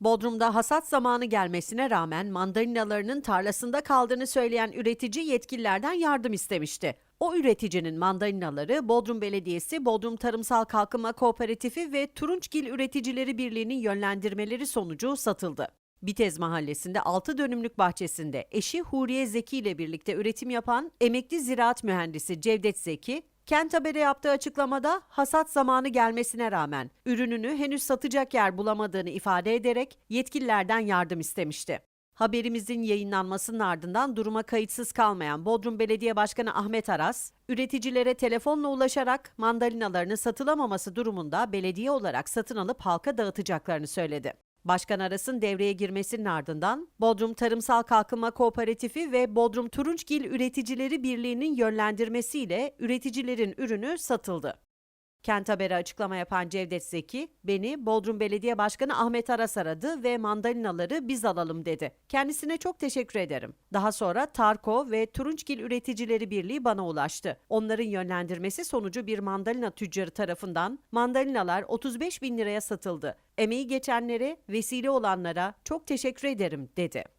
Bodrum'da hasat zamanı gelmesine rağmen mandalinalarının tarlasında kaldığını söyleyen üretici yetkililerden yardım istemişti. O üreticinin mandalinaları Bodrum Belediyesi, Bodrum Tarımsal Kalkınma Kooperatifi ve Turunçgil Üreticileri Birliği'nin yönlendirmeleri sonucu satıldı. Bitez Mahallesi'nde 6 dönümlük bahçesinde eşi Huriye Zeki ile birlikte üretim yapan emekli ziraat mühendisi Cevdet Zeki, Kent Haber'e yaptığı açıklamada hasat zamanı gelmesine rağmen ürününü henüz satacak yer bulamadığını ifade ederek yetkililerden yardım istemişti. Haberimizin yayınlanmasının ardından duruma kayıtsız kalmayan Bodrum Belediye Başkanı Ahmet Aras, üreticilere telefonla ulaşarak mandalinalarını satılamaması durumunda belediye olarak satın alıp halka dağıtacaklarını söyledi. Başkan Aras'ın devreye girmesinin ardından Bodrum Tarımsal Kalkınma Kooperatifi ve Bodrum Turunçgil Üreticileri Birliği'nin yönlendirmesiyle üreticilerin ürünü satıldı. Kent Haber'e açıklama yapan Cevdet Zeki, beni Bodrum Belediye Başkanı Ahmet Aras aradı ve mandalinaları biz alalım dedi. Kendisine çok teşekkür ederim. Daha sonra Tarko ve Turunçgil Üreticileri Birliği bana ulaştı. Onların yönlendirmesi sonucu bir mandalina tüccarı tarafından mandalinalar 35 bin liraya satıldı. Emeği geçenlere, vesile olanlara çok teşekkür ederim dedi.